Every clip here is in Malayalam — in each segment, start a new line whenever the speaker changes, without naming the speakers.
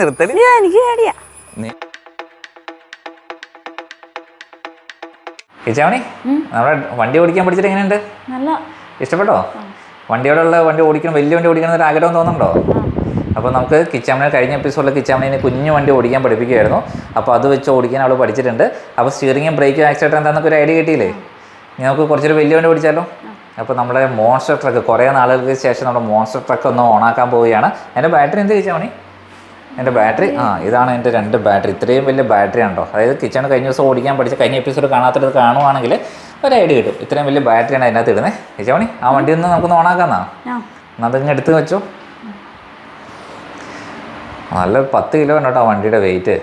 നിർത്തടി
ഇല്ല, എനിക്ക് പേടിയാ.
കിച്ചാമണി നമ്മുടെ വണ്ടി ഓടിക്കാൻ പഠിച്ചിട്ട് എങ്ങനെയുണ്ട്?
നല്ല
ഇഷ്ടപ്പെട്ടോ? വണ്ടിയോടുള്ള വണ്ടി ഓടിക്കണം വലിയ വണ്ടി ഓടിക്കണം എന്നൊരു ആഗ്രഹം തോന്നുന്നുണ്ടോ? അപ്പോൾ നമുക്ക് കിച്ചാമണി കഴിഞ്ഞ എപ്പിസോഡിൽ കിച്ചാമണിനെ കുഞ്ഞു വണ്ടി ഓടിക്കാൻ പഠിപ്പിക്കുകയായിരുന്നു. അപ്പോൾ അത് വെച്ച് ഓടിക്കാൻ അവൾ പഠിച്ചിട്ടുണ്ട്. അപ്പോൾ സ്റ്റിയറിംഗും ബ്രേക്കും ആക്സിഡന്റ് എന്താണെന്നൊക്കെ ഒരു ഐഡിയ കിട്ടിയില്ലേ? നമുക്ക് കുറച്ചൊരു വലിയ വണ്ടി ഓടിച്ചാലോ? അപ്പോൾ നമ്മുടെ മോൺസ്റ്റർ ട്രക്ക് കുറേ നാളുകൾക്ക് ശേഷം നമ്മുടെ മോൺസ്റ്റർ ട്രക്ക് ഒന്ന് ഓണാക്കാൻ പോവുകയാണ്. അതിന്റെ ബാറ്ററി എന്ത് കിച്ചാമണി? എന്റെ ബാറ്ററി? ആ ഇതാണ് എന്റെ രണ്ട് ബാറ്ററി. ഇത്രയും വലിയ ബാറ്ററി ഉണ്ടോ അതായത് കിച്ചൺ കഴിഞ്ഞ ദിവസം ഓടിക്കാൻ പഠിച്ച കഴിഞ്ഞ എപ്പിസോഡ് കാണാത്തത് കാണുവാണെങ്കിൽ ഒരു ഐഡിയ കിട്ടും. ഇത്രയും വലിയ ബാറ്ററിയാണ് അതിനകത്ത് ഇടുന്നത് കിച്ചമണി ആ വണ്ടി ഒന്ന് നമുക്കൊന്ന് ഓണാക്കാന്നാ? എന്നാൽ അതിങ്ങ് എടുത്ത് വെച്ചോ. നല്ല പത്ത് കിലോ ഉണ്ട് കേട്ടോ ആ വണ്ടിയുടെ വെയിറ്റ്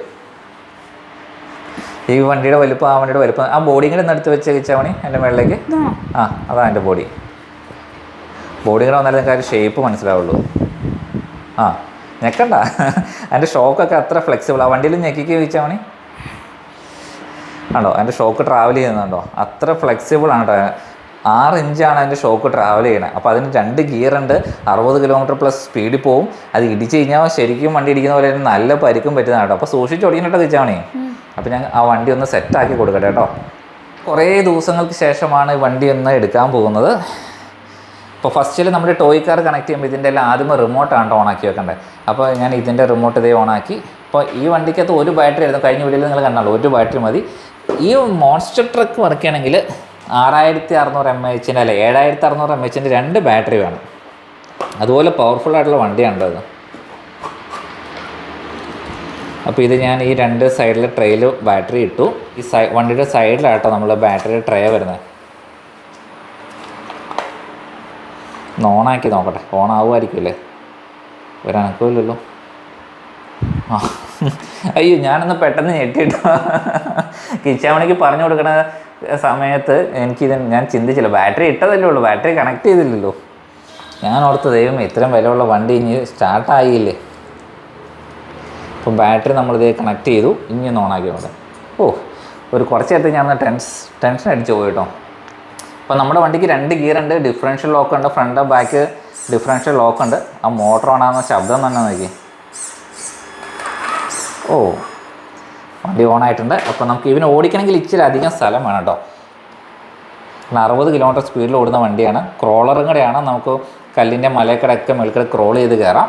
ഈ വണ്ടിയുടെ വലുപ്പം ആ വണ്ടിയുടെ വലുപ്പം. ആ ബോഡി ഇങ്ങനെ ഒന്ന് എടുത്ത് വെച്ച് കിച്ചാമണി എന്റെ
മേളിലേക്ക്.
ആ. അതാ എന്റെ ബോഡി ബോഡി ഇങ്ങനെ വന്നാലേ നിങ്ങൾക്ക് ആ ഷേപ്പ് മനസ്സിലാവുള്ളൂ. ആ. ഞെക്കണ്ട. അതിന്റെ ഷോക്കൊക്കെ അത്ര ഫ്ലെക്സിബിൾ ആ. വണ്ടിയിൽ ഞെക്കിക്ക് ചോദിച്ചാൽ മണി ആണോ? അതിന്റെ ഷോക്ക് ട്രാവൽ ചെയ്യുന്നുണ്ടോ? അത്ര ഫ്ലെക്സിബിൾ ആണ് കേട്ടോ ആറ് ഇഞ്ചാണ് അതിന്റെ ഷോക്ക് ട്രാവൽ ചെയ്യണത് അപ്പോൾ അതിന് രണ്ട് ഗിയർ ഉണ്ട്. അറുപത് കിലോമീറ്റർ പ്ലസ് സ്പീഡിൽ പോവും. അത് ഇടിച്ച് കഴിഞ്ഞാൽ ശരിക്കും വണ്ടി ഇടിക്കുന്ന പോലെ നല്ല പരിക്കും പറ്റുന്നതാണ് കേട്ടോ അപ്പോൾ സൂക്ഷിച്ച് ഓടിക്കട്ടോ വെച്ചാണേ അപ്പോൾ ഞാൻ ആ വണ്ടി ഒന്ന് സെറ്റാക്കി കൊടുക്കട്ടെ കേട്ടോ കുറേ ദിവസങ്ങൾക്ക് ശേഷമാണ് വണ്ടി ഒന്ന് എടുക്കാൻ പോകുന്നത്. ഇപ്പോൾ ഫസ്റ്റിൽ നമ്മുടെ ടോയ് കാർ കണക്ട് ചെയ്യുമ്പോൾ ഇതിന്റെ എല്ലാം ആദ്യം റിമോട്ടാണ് ഓൺ ആക്കി വെക്കേണ്ടത് അപ്പോൾ ഞാൻ ഇതിന്റെ റിമോട്ട് ഇതേ ഓൺ ആക്കി. അപ്പോൾ ഈ വണ്ടിക്കകത്ത് ഒരു ബാറ്ററി ആയിരുന്നു. കഴിഞ്ഞ വീഡിയോയിൽ നിങ്ങൾ കണ്ടാലോ ഒരു ബാറ്ററി മതി. ഈ മോൺസ്റ്റർ ട്രക്ക് വർക്ക് ആറായിരത്തി അറുന്നൂറ് എം എച്ചിന്റെ അല്ല ഏഴായിരത്തി അറുന്നൂറ് എം എച്ചിന്റെ രണ്ട് ബാറ്ററി വേണം. അതുപോലെ പവർഫുൾ ആയിട്ടുള്ള വണ്ടിയാണല്ലോ അത്. അപ്പോൾ ഇത് ഞാൻ ഈ രണ്ട് സൈഡിൽ ട്രേയിൽ ബാറ്ററി ഇട്ടു. ഈ സൈ വണ്ടിയുടെ സൈഡിലാട്ടോ നമ്മൾ ബാറ്ററി ട്രേ വരുന്നത്. ഒന്ന് ഓണാക്കി നോക്കട്ടെ. ഓൺ ആവുമായിരിക്കുമല്ലേ ഒരനക്കമില്ലല്ലോ. ആ. അയ്യോ ഞാനൊന്ന് പെട്ടെന്ന് ഞെട്ടിട്ടോ. കിച്ചാമണിക്ക് പറഞ്ഞു കൊടുക്കണ സമയത്ത് എനിക്കിത് ഞാൻ ചിന്തിച്ചില്ല. ബാറ്ററി ഇട്ടതല്ലേ ഉള്ളൂ. ബാറ്ററി കണക്ട് ചെയ്തില്ലല്ലോ. ഞാൻ ഓർത്ത് ദൈവം ഇത്രയും വിലയുള്ള വണ്ടി ഇനി സ്റ്റാർട്ടായില്ലേ അപ്പം ബാറ്ററി നമ്മളിത് കണക്ട് ചെയ്തു. ഇനി ഒന്ന് ഓണാക്കി നോക്കാം. ഓ ഒരു കുറച്ച് നേരത്തെ ഞാൻ ടെൻസ് ടെൻഷൻ അടിച്ച് പോയി കേട്ടോ. അപ്പോൾ നമ്മുടെ വണ്ടിക്ക് രണ്ട് ഗിയർ ഉണ്ട് ഡിഫറൻഷ്യൽ ലോക്ക് ഉണ്ട് ഫ്രണ്ട് ബാക്ക് ഡിഫറൻഷ്യൽ ലോക്ക് ഉണ്ട്. ആ മോട്ടർ ഓണാകുന്ന ശബ്ദം തന്നെ നോക്കി. ഓ വണ്ടി ഓൺ ആയിട്ടുണ്ട്. അപ്പോൾ നമുക്ക് ഇവന് ഓടിക്കണമെങ്കിൽ ഇച്ചിരി അധികം സ്ഥലം വേണം കേട്ടോ. അറുപത് കിലോമീറ്റർ സ്പീഡിൽ ഓടുന്ന വണ്ടിയാണ്. ക്രോളറും കൂടെയാണ് നമുക്ക് കല്ലിന്റെ മലക്കടയൊക്കെ മേൽക്കട ക്രോൾ ചെയ്ത് കയറാം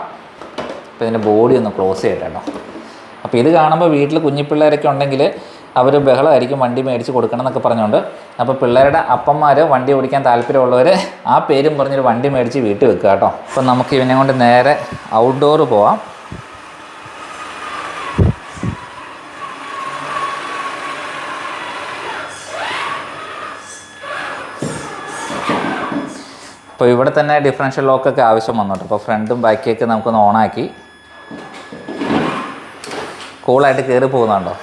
അപ്പോൾ ഇതിന്റെ ബോഡി ഒന്ന് ക്ലോസ് ചെയ്യട്ടെ കേട്ടോ. അപ്പോൾ ഇത് കാണുമ്പോൾ വീട്ടിൽ കുഞ്ഞിപ്പിള്ളേരൊക്കെ ഉണ്ടെങ്കിൽ അവർ ബഹളമായിരിക്കും വണ്ടി മേടിച്ച് കൊടുക്കണം എന്നൊക്കെ പറഞ്ഞുകൊണ്ട്. അപ്പോൾ പിള്ളേരുടെ അപ്പന്മാർ വണ്ടി ഓടിക്കാൻ താല്പര്യമുള്ളവർ ആ പേരും പറഞ്ഞൊരു വണ്ടി മേടിച്ച് വീട്ടിൽ വെക്കുക കേട്ടോ. അപ്പോൾ നമുക്ക് ഇവനെ കൊണ്ട് നേരെ ഔട്ട്ഡോർ പോവാം. അപ്പോൾ ഇവിടെ തന്നെ ഡിഫറൻഷ്യൽ ലോക്കൊക്കെ ആവശ്യം വന്നിട്ട് അപ്പോൾ ഫ്രണ്ടും ബാക്കിയൊക്കെ നമുക്കൊന്ന് ഓണാക്കി കൂളായിട്ട് കയറി പോകുന്നുണ്ടോ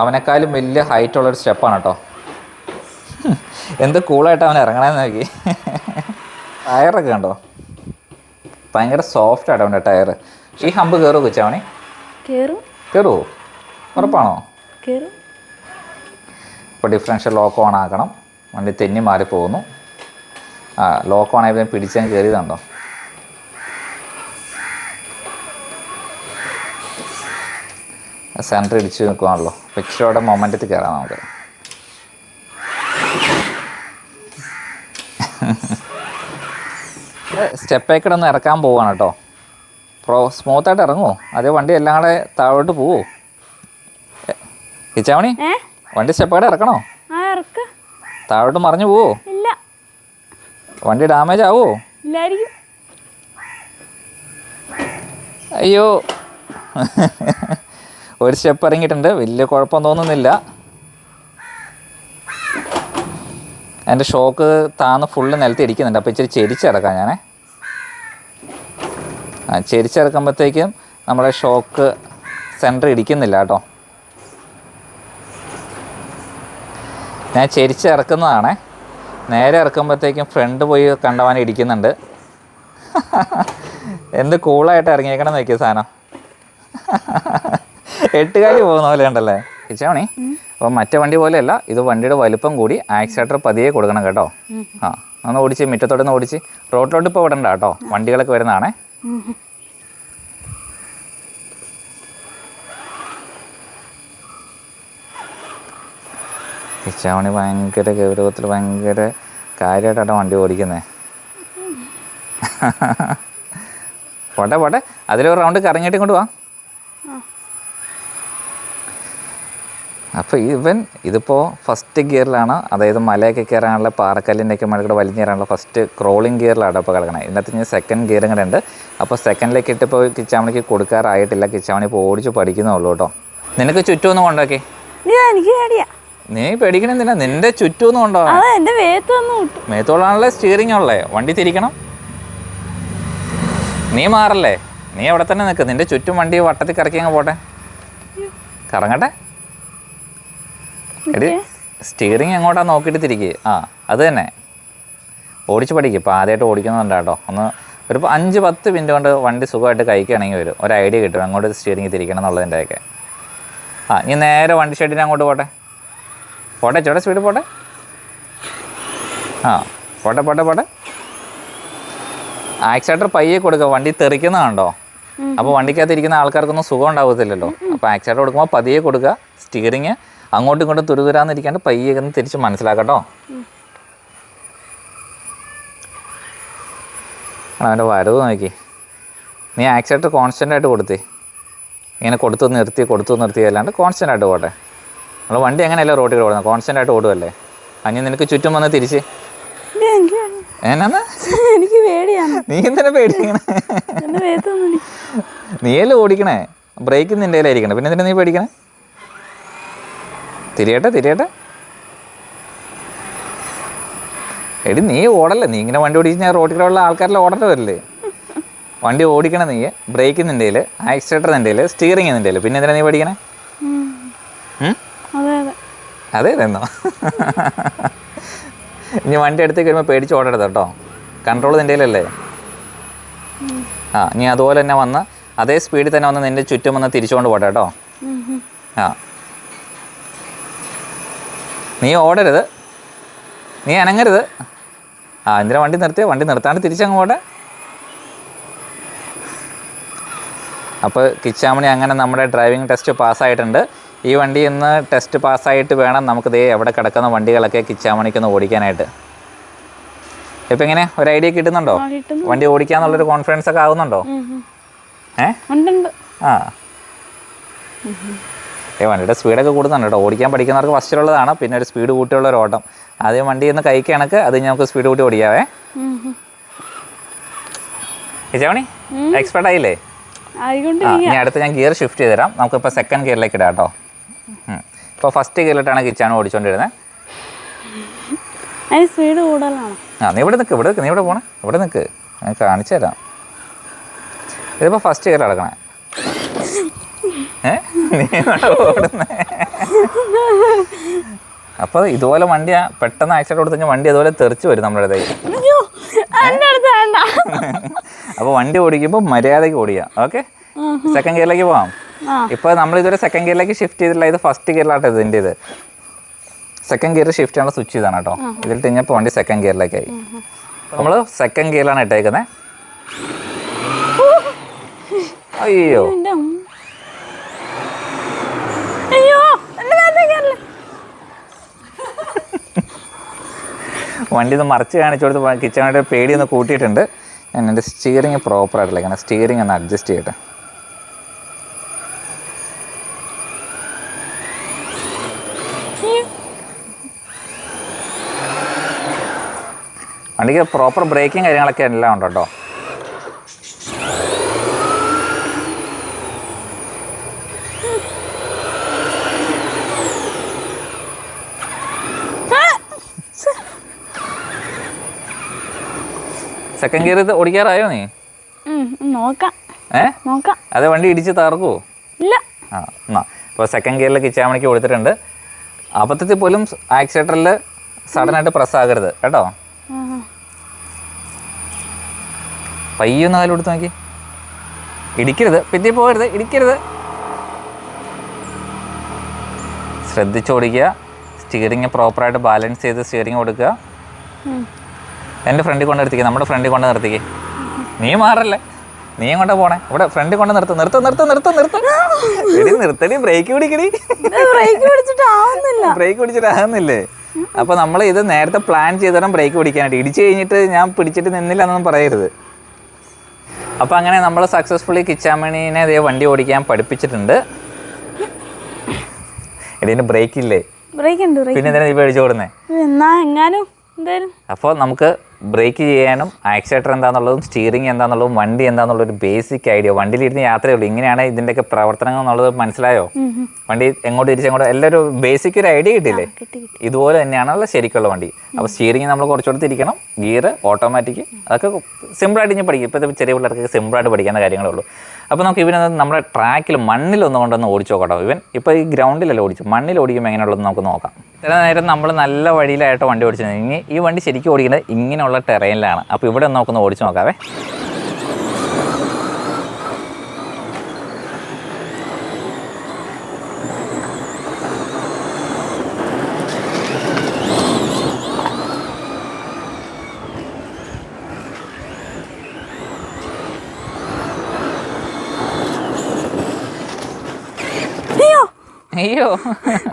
അവനെക്കാളും വലിയ ഹൈറ്റ് ഉള്ളൊരു സ്റ്റെപ്പാണ് കേട്ടോ. എന്ത് കൂളായിട്ട് അവൻ ഇറങ്ങണമെന്ന് നോക്കി. ടയറൊക്കെ കണ്ടോ? ഭയങ്കര സോഫ്റ്റ് ആട്ടോ അവന്റെ ടയർ ഈ ഹമ്പ് കയറുമോ കൊച്ചവണി കയറുമോ ഉറപ്പാണോ? ഇപ്പോൾ ഡിഫറൻഷ്യൽ ലോക്ക് ഓൺ ആക്കണം. വണ്ടി തെന്നി മാറി പോകുന്നു ആ ലോക്ക് ഓൺ ആയപ്പോൾ പിടിച്ചാൽ കയറിയതുണ്ടോ സെന്റർ ഇടിച്ച് നിൽക്കുവാണല്ലോ അപ്പോൾ ഇച്ചിരിയോടെ മൊമെന്റത്തിൽ കയറാം നമുക്ക്. ഒന്ന് ഇറക്കാൻ പോവാണ് കേട്ടോ. പ്രോ സ്മൂത്തായിട്ട് ഇറങ്ങുമോ അതേ വണ്ടി എല്ലാം കൂടെ താഴോട്ട് പോവോ? ഇച്ചാമണി വണ്ടി സ്റ്റെപ്പേടെ ഇറക്കണോ? താഴോട്ട് മറിഞ്ഞു പോവോ? വണ്ടി ഡാമേജ് ആവോ? അയ്യോ. ഒരു സ്റ്റെപ്പ് ഇറങ്ങിയിട്ടുണ്ട്. വലിയ കുഴപ്പം തോന്നുന്നില്ല. എന്റെ ഷോക്ക് താന്ന് ഫുള്ള് നിലത്ത് ഇരിക്കുന്നുണ്ട്. അപ്പോൾ ഇച്ചിരി ചെരിച്ചിറക്കാം ഞാൻ ആ ചെരിച്ചിറക്കുമ്പോഴത്തേക്കും നമ്മുടെ ഷോക്ക് സെന്റർ ഇടിക്കുന്നില്ല കേട്ടോ. ഞാൻ ചെരിച്ചിറക്കുന്നതാണേ നേരെ ഇറക്കുമ്പോഴത്തേക്കും ഫ്രണ്ട് പോയി കണ്ടവാൻ ഇടിക്കുന്നുണ്ട് എന്ത് കൂളായിട്ട് ഇറങ്ങിയേക്കണം നോക്കിയ സാധനം. കെട്ടുകാലി പോകുന്ന പോലെ ഉണ്ടല്ലേ? ഇച്ചാണി അപ്പൊ മറ്റേ വണ്ടി പോലെയല്ല ഇത് വണ്ടിയുടെ വലുപ്പം കൂടി ആക്സിലേറ്റർ പതിയെ കൊടുക്കണം കേട്ടോ. ആ ഒന്ന് ഓടിച്ച് മുറ്റത്തോടെ ഓടിച്ച്. റോഡിലോട്ട് ഇപ്പൊ വിടണ്ട കേട്ടോ വണ്ടികളൊക്കെ വരുന്നതാണേ. ഇച്ചാവണി ഭയങ്കര ഗൗരവത്തിൽ ഭയങ്കര കാര്യമായിട്ടാണ് വണ്ടി ഓടിക്കുന്നത് പോട്ടെ പോട്ടെ അതിലൊരു റൗണ്ട് കറങ്ങിയിട്ട് കൊണ്ടുപോവാം അപ്പോൾ ഇവൻ ഇതിപ്പോൾ ഫസ്റ്റ് ഗിയറിലാണ് അതായത് മലയൊക്കെ കയറാനുള്ള പാറക്കല്ലിന്റെയൊക്കെ മഴയുടെ വലിഞ്ഞു കയറാനുള്ള ഫസ്റ്റ് ക്രോളിംഗ് ഗിയറിലാണ് ഇപ്പോൾ കിടക്കണത് ഇന്നത്തെ ഞാൻ സെക്കൻഡ് ഗിയറും കൂടെ ഉണ്ട്. അപ്പോൾ സെക്കൻഡിലേക്ക് ഇട്ടിപ്പോൾ കിച്ചാമണിക്ക് കൊടുക്കാറായിട്ടില്ല. കിച്ചാമണി ഇപ്പോൾ ഓടിച്ച് പഠിക്കുന്നുള്ളൂ കേട്ടോ. നിനക്ക് ചുറ്റും ഒന്ന് കൊണ്ടാക്കി
എനിക്ക് പേടിയാ.
നീ പേടിക്കണെന്തിനാ? നിന്റെ ചുറ്റും ഒന്നും കൊണ്ടുപോകാം
അതാ എന്റെ വേത്ത്
മേത്തോളാണല്ലേ സ്റ്റിയറിംഗ് ഉള്ളേ? വണ്ടി തിരിക്കണം. നീ മാറല്ലേ? നീ അവിടെ തന്നെ നിൽക്ക് നിന്റെ ചുറ്റും വണ്ടി വട്ടത്തിൽ കറക്കി അങ്ങ് പോട്ടെ. കറങ്ങട്ടെ. എടി സ്റ്റിയറിംഗ് എങ്ങോട്ടാ നോക്കിയിട്ട് തിരിക്കുക ആ അത് തന്നെ. ഓടിച്ച് പഠിക്കും ഇപ്പോൾ ആദ്യമായിട്ട് ഓടിക്കുന്നുണ്ട് കേട്ടോ ഒന്ന് ഒരു അഞ്ച് പത്ത് മിനിറ്റ് കൊണ്ട് വണ്ടി സുഖമായിട്ട് കഴിക്കുകയാണെങ്കിൽ വരും. ഒരു ഐഡിയ കിട്ടും അങ്ങോട്ട് സ്റ്റിയറിംഗ് തിരിക്കണം എന്നുള്ളതിന്റെയൊക്കെ ആ ഇനി നേരെ വണ്ടി ഷെഡിന് അങ്ങോട്ട് പോട്ടെ? പോട്ടെ ചേട്ടാ സ്പീഡ് പോട്ടെ? ആ പോട്ടെ പോട്ടെ പോട്ടെ. ആക്സിലേറ്റർ പയ്യെ കൊടുക്കുക വണ്ടി തെറിക്കുന്ന കണ്ടോ? അപ്പോൾ വണ്ടിക്കകത്ത് ഇരിക്കുന്ന ആൾക്കാർക്കൊന്നും സുഖം ഉണ്ടാവത്തില്ലല്ലോ. അപ്പോൾ ആക്സിലേറ്റർ കൊടുക്കുമ്പോൾ പതിയെ കൊടുക്കുക സ്റ്റിയറിങ് അങ്ങോട്ടും ഇങ്ങോട്ടും തുരുതുരാന്നിരിക്കാണ്ട് പയ്യെ ഒന്ന് തിരിച്ച് മനസ്സിലാക്കട്ടോ. അവന്റെ വരവ് നോക്കി. നീ ആക്സിഡന്റ് കോൺസ്റ്റന്റ് ആയിട്ട് കൊടുത്തേ. ഇങ്ങനെ കൊടുത്തു നിർത്തി കൊടുത്തു നിർത്തി അല്ലാണ്ട് കോൺസ്റ്റന്റ് ആയിട്ട് പോട്ടെ. നമ്മൾ വണ്ടി അങ്ങനെയല്ല റോട്ടിൽ ഓടുന്നത്? കോൺസ്റ്റന്റ് ആയിട്ട് ഓടുമല്ലേ അഞ്ഞ് നിനക്ക് ചുറ്റും വന്ന് തിരിച്ച്.
എനിക്ക്
എന്നാന്ന്?
എനിക്ക് പേടിയാണ്.
നീ എന്തിനാ പേടിക്കണേ? നീയല്ലേ ഓടിക്കണേ? ബ്രേക്ക് നിന്റെ കയ്യിലായിരിക്കണേ. പിന്നെ എന്തിനാ നീ പേടിക്കണേ? തിരിയട്ടെ തിരിയട്ടെ. എടി നീ ഓടല്ലേ? നീ ഇങ്ങനെ വണ്ടി ഓടിച്ച് ഞാൻ റോഡിൽ റോട്ടിലുള്ള ആൾക്കാരെല്ലാം വരില്ലേ? വണ്ടി ഓടിക്കണേ നീ ബ്രേക്ക് നിന്റെ കയ്യിൽ ആക്സിലേറ്റർ നിന്റെ കയ്യിൽ സ്റ്റിയറിങ് നിന്റെ കയ്യിൽ പിന്നെ എന്തിനാ നീ പഠിക്കണേ?
അതെ അതെ.
എന്നോ. ഇതെന്നോ ഇനി വണ്ടി അടുത്തേക്ക് വരുമ്പോൾ പേടിച്ച് ഓടരുത് കേട്ടോ. കൺട്രോൾ നിന്റെ കയ്യിലല്ലേ ആ നീ അതുപോലെ തന്നെ വന്ന് അതേ സ്പീഡിൽ തന്നെ വന്ന് നിന്റെ ചുറ്റും വന്ന് തിരിച്ചുകൊണ്ട് പോട്ടെ കേട്ടോ. ആ. നീ ഓടരുത്. നീ അനങ്ങരുത്. ആ എന്തിനാ വണ്ടി നിർത്തിയോ? വണ്ടി നിർത്താണ്ട് തിരിച്ചങ്ങ് പോട്ടെ. അപ്പോൾ കിച്ചാമണി അങ്ങനെ നമ്മുടെ ഡ്രൈവിംഗ് ടെസ്റ്റ് പാസ്സായിട്ടുണ്ട്. ഈ വണ്ടി ഇന്ന് ടെസ്റ്റ് പാസ്സായിട്ട് വേണം നമുക്ക് ദേ എവിടെ കിടക്കുന്ന വണ്ടികളൊക്കെ കിച്ചാമണിക്കൊന്ന് ഓടിക്കാനായിട്ട്. ഇപ്പം എങ്ങനെ? ഒരു ഐഡിയ കിട്ടുന്നുണ്ടോ. വണ്ടി ഓടിക്കാന്നുള്ളൊരു കോൺഫിഡൻസ് ഒക്കെ
ഉം.
ഏ? ആ. ഏ വണ്ടിയുടെ സ്പീഡൊക്കെ കൂടുന്നുണ്ട് കേട്ടോ. ഓടിക്കാൻ പഠിക്കുന്നവർക്ക് ഫസ്റ്റിലുള്ളതാണ് പിന്നെ ഒരു സ്പീഡ് കൂട്ടിയുള്ള ഒരു ഓട്ടം. ആദ്യം വണ്ടി ഒന്ന് കൈക്ക് കണക്ക് അത് നമുക്ക് സ്പീഡ് കൂട്ടി ഓടിക്കാവേ.
ഉം, ഉം.
എക്സ്പെർട്ട് ആയില്ലേ? ഇനി അടുത്ത് ഞാൻ ഗിയർ ഷിഫ്റ്റ് ചെയ്ത് തരാം നമുക്കിപ്പോൾ സെക്കൻഡ് ഗിയറിലേക്ക് ഇടാം കേട്ടോ. ഇപ്പോൾ ഫസ്റ്റ് ഗിയറിലിട്ടാണ് കിച്ചാണ് ഓടിച്ചുകൊണ്ടിരുന്നത്
അതിന് സ്പീഡ് കൂടുതലാണ്.
ആ നീ ഇവിടെ നിൽക്ക് ഇവിടെ നിൽക്ക് നീ ഇവിടെ പോണേ. ഇവിടെ നിൽക്ക് ഞാൻ കാണിച്ചു തരാം ഇതിപ്പോൾ ഫസ്റ്റ് ഗിയർ അടക്കണേ അപ്പോൾ ഇതുപോലെ വണ്ടി പെട്ടെന്ന് ആക്സിഡന്റ് കൊടുത്തു കഴിഞ്ഞാൽ വണ്ടി അതുപോലെ തെറിച്ചു വരും നമ്മുടെ അടുത്തേക്ക്. അപ്പോൾ വണ്ടി. ഓടിക്കുമ്പോൾ മര്യാദയ്ക്ക് ഓടിക്കുക ഓക്കെ? സെക്കൻഡ് ഗിയറിലേക്ക്
പോവാം.
ഇപ്പൊ നമ്മൾ ഇതുവരെ സെക്കൻഡ് ഗിയറിലേക്ക് ഷിഫ്റ്റ് ചെയ്തിട്ടില്ല ഇത് ഫസ്റ്റ് ഗിയറിലാട്ടോ ഇതിന്റെ ഇത് സെക്കൻഡ് ഗിയർ ഷിഫ്റ്റ് ചെയ്യാനുള്ള സ്വിച്ച് ചെയ്താണ് കേട്ടോ ഇതിൽ കഴിഞ്ഞപ്പോൾ വണ്ടി സെക്കൻഡ് ഗിയറിലേക്കായി നമ്മൾ സെക്കൻഡ് ഗിയറിലാണ് ഇട്ടേക്കുന്നത്. അയ്യോ. വണ്ടി ഒന്ന് മറിച്ച് കാണിച്ചു കൊടുത്ത് കിച്ചണായിട്ട് പേടി ഒന്ന് കൂട്ടിയിട്ടുണ്ട്. ഞാൻ എന്റെ സ്റ്റിയറിങ് പ്രോപ്പർ ആയിട്ടില്ല കാരണം സ്റ്റിയറിങ് ഒന്ന് അഡ്ജസ്റ്റ് ചെയ്യട്ടെ. വണ്ടിക്ക് പ്രോപ്പർ ബ്രേക്കും കാര്യങ്ങളൊക്കെ എല്ലാം ഉണ്ട് കേട്ടോ സെക്കൻഡ് ഗിയർ ഓടിക്കാറായോ നീ?
നോക്കാം.
ഏ?
നോക്കാം.
അത് വണ്ടി ഇടിച്ച് തകർക്കോ
ഇല്ല.
ആ എന്നാ ഇപ്പോൾ സെക്കൻഡ് ഗിയറിൽ കിച്ചാമണിക്ക് കൊടുത്തിട്ടുണ്ട്. അബദ്ധത്തിൽ പോലും ആക്സിലേറ്ററിൽ സഡനായിട്ട് പ്രസ് ആകരുത് കേട്ടോ? പയ്യൊന്ന് കാലം കൊടുത്ത് നോക്കി. ഇടിക്കരുത് പിന്നെ പോകരുത് ഇടിക്കരുത്. ശ്രദ്ധിച്ചോടിക്കുക സ്റ്റിയറിങ് പ്രോപ്പറായിട്ട് ബാലൻസ് ചെയ്ത് സ്റ്റിയറിങ് കൊടുക്കുക. എന്റെ ഫ്രണ്ടിൽ കൊണ്ട് നിർത്തിക്കുക നമ്മുടെ ഫ്രണ്ടിൽ കൊണ്ട് നിർത്തിക്കുക നീ മാറല്ലേ? നീ എങ്ങോട്ടാ പോണേ? ഇവിടെ ഫ്രണ്ട് കൊണ്ട് നിർത്ത് നിർത്ത് നിർത്ത് നിർത്ത് നിർത്ത്. എടി നിർത്തടി ബ്രേക്ക് പിടിക്കടി
ബ്രേക്ക് പിടിച്ചിട്ട് ആവുന്നില്ല
ബ്രേക്ക് പിടിച്ചിട്ടാകുന്നില്ലേ അപ്പൊ നമ്മൾ ഇത് നേരത്തെ പ്ലാൻ ചെയ്തോണം ബ്രേക്ക് പിടിക്കാനായിട്ട് ഇടിച്ചു കഴിഞ്ഞിട്ട് ഞാൻ പിടിച്ചിട്ട് നിന്നില്ല എന്നൊന്നും പറയരുത്. അപ്പൊ അങ്ങനെ നമ്മൾ സക്സസ്ഫുള്ളി കിച്ചാമണീനെ അതേ വണ്ടി ഓടിക്കാൻ പഠിപ്പിച്ചിട്ടുണ്ട്. ഇതിന് ബ്രേക്ക് ഇല്ലേ?
ബ്രേക്ക് ഉണ്ട്
പിന്നെ ഇതിനെ നീ പേടിച്ചു കൊടുന്നേ
എന്നാ എങ്ങാനും
അപ്പോൾ നമുക്ക് ബ്രേക്ക് ചെയ്യാനും ആക്സിലേറ്റർ എന്താണെന്നുള്ളതും സ്റ്റിയറിംഗ് എന്താണെന്നുള്ളതും വണ്ടി എന്താണെന്നുള്ളൊരു ബേസിക് ഐഡിയ വണ്ടിയിലിരുന്ന് യാത്രയേ ഉള്ളൂ. ഇങ്ങനെയാണ് ഇതിന്റെയൊക്കെ പ്രവർത്തനങ്ങൾ എന്നുള്ളത് മനസ്സിലായോ? വണ്ടി എങ്ങോട്ട് തിരിച്ചെങ്ങോട്ട് എല്ലാം ഒരു ബേസിക് ഒരു ഐഡിയ കിട്ടില്ലേ
കിട്ടി കിട്ടി.
ഇതുപോലെ തന്നെയാണല്ലോ ശരിക്കുള്ള വണ്ടി. അപ്പോൾ സ്റ്റിയറിംഗ് നമ്മൾ കുറച്ചുകൂടെ തിരിക്കണം. ഗിയർ ഓട്ടോമാറ്റിക് അതൊക്കെ സിമ്പിളായിട്ട് ഇനി പഠിക്കും. ഇപ്പോഴത്തെ ചെറിയ പിള്ളേർക്ക് സിമ്പിളായിട്ട് പഠിക്കുന്ന കാര്യങ്ങളേ ഉള്ളൂ. അപ്പോൾ നമുക്ക് ഇവനെ നമ്മുടെ ട്രാക്കിൽ മണ്ണിൽ ഒന്ന് കൊണ്ടൊന്ന് ഓടിച്ചു നോക്കട്ടോ. ഇവൻ ഇപ്പോൾ ഈ ഗ്രൗണ്ടിലല്ല ഓടിച്ചു. മണ്ണിൽ ഓടിക്കുമ്പോൾ എങ്ങനെയുള്ളതെന്ന് നമുക്ക് നോക്കാം. ഇത്ര നേരം നമ്മൾ നല്ല വഴിയിലായിട്ട് വണ്ടി ഓടിച്ചത് ഇനി ഈ വണ്ടി ശരിക്കും ഓടിക്കുന്നത് ഇങ്ങനെയുള്ള ടെറൈനിലാണ് അപ്പോൾ ഇവിടെ ഒന്ന് നമുക്കൊന്ന് ഓടിച്ചു നോക്കാവേ
അയ്യോ
അയ്യോ.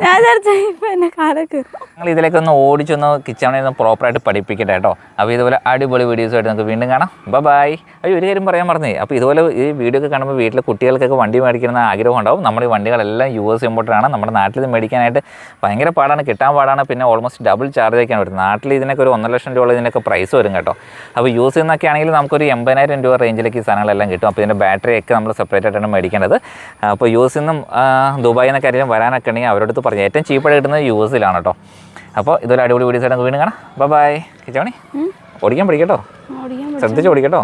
ഞാൻ ഇപ്പൊ എന്നെ കാലൊക്കെ.
നിങ്ങൾ ഇതിലേക്ക് ഒന്ന് ഓടിച്ചൊന്ന് കിച്ചണിൽ പ്രോപ്പർ പ്രോപ്പറായിട്ട് പഠിപ്പിക്കട്ടെ കേട്ടോ. അപ്പോൾ ഇതുപോലെ അടിപൊളി വീഡിയോസ് ആയിട്ട് നമുക്ക് വീണ്ടും കാണാം. ബൈ ബൈ അയ്യോ ഒരു കാര്യം പറയാൻ മറന്നേ. അപ്പോൾ ഇതുപോലെ ഈ വീഡിയോ ഒക്കെ കാണുമ്പോൾ വീട്ടിലെ കുട്ടികൾക്കൊക്കെ വണ്ടി മേടിക്കുന്ന ആഗ്രഹം ഉണ്ടാവും. നമ്മുടെ ഈ വണ്ടികളെല്ലാം യു എസ് ഇമ്പോർട്ടറാണ് നമ്മുടെ നാട്ടിൽ ഇത് മേടിക്കാനായിട്ട് ഭയങ്കര പാടാണ് കിട്ടാൻ പാടാണ്. പിന്നെ ഓൾമോസ്റ്റ് ഡബിൾ ചാർജ് ഒക്കെയാണ് വരുന്നത്. നാട്ടിൽ ഇതിനൊക്കെ ഒരു ഒന്നര ലക്ഷം രൂപ ഇതിനൊക്കെ പ്രൈസ് വരും കേട്ടോ. അപ്പോൾ യൂസ് ചെയ്യുന്നൊക്കെ ആണെങ്കിൽ നമുക്കൊരു എൺപതിനായിരം രൂപ റേഞ്ചിലേക്ക് ഈ സാധനങ്ങളെല്ലാം കിട്ടും. അപ്പോൾ ഇതിന്റെ ബാറ്ററി ഒക്കെ നമ്മൾ സെപ്പറേറ്റ് ആയിട്ടാണ് മേടിക്കേണ്ടത്. അപ്പോൾ യൂസ് നിന്നും ദുബായിൽ നിന്നൊക്കെ ആരെങ്കിലും വരാനൊക്കെ ഉണ്ടെങ്കിൽ അവരോട് പറഞ്ഞു. ഏറ്റവും ചീപ്പായിട്ട് കിട്ടുന്നത് യു എസിലാണ് കേട്ടോ. അപ്പോൾ ഇതൊരു അടിപൊളി വീഡിയോസ് ആയിട്ട് വീണ്ടും കാണാം. ബൈ ബൈ കിച്ചോണി ഓടിക്കാൻ പഠിക്കട്ടോ? ശ്രദ്ധിച്ച് ഓടിക്കട്ടോ?